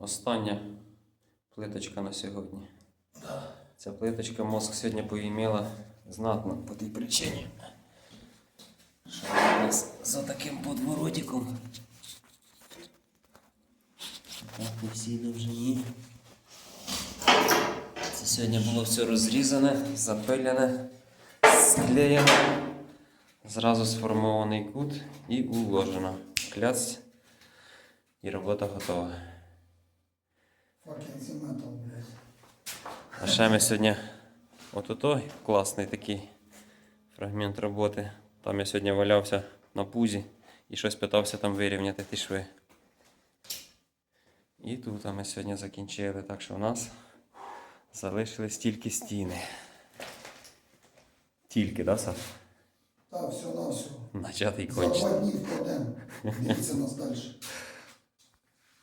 остання плиточка на сьогодні. Ця плиточка мозк сьогодні поімела знатно по тій причині. Що у нас за таким подворотиком. Так, по всій довжині. Це сьогодні було все розрізане, запилене, склеєне, зразу сформований кут і уложено. Кляц і робота готова. Блядь. А ще ми сьогодні от той класний такий фрагмент роботи. Там я сьогодні валявся на пузі і щось питався там вирівняти ті шви. І тут ми сьогодні закінчили, так що у нас залишились тільки стіни. Тільки, да, Саш? Та, все на все. Начатий За кончити. два дні вкладемо. Дивіться нас далі.